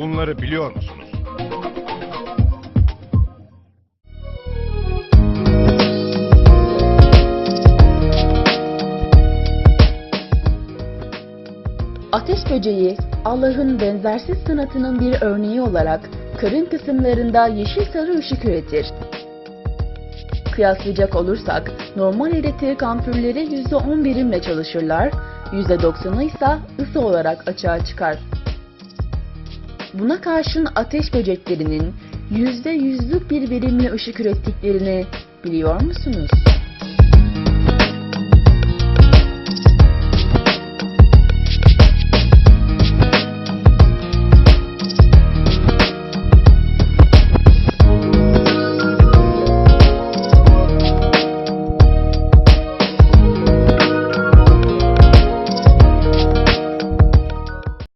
bunları biliyor musunuz? Ateş böceği, Allah'ın benzersiz sanatının bir örneği olarak karın kısımlarında yeşil sarı ışık üretir. Kıyaslayacak olursak normal elektrik ampulleri %10 birimle çalışırlar, %90'ı ise ısı olarak açığa çıkar. Buna karşın ateş böceklerinin %100'lük bir birimle ışık ürettiklerini biliyor musunuz?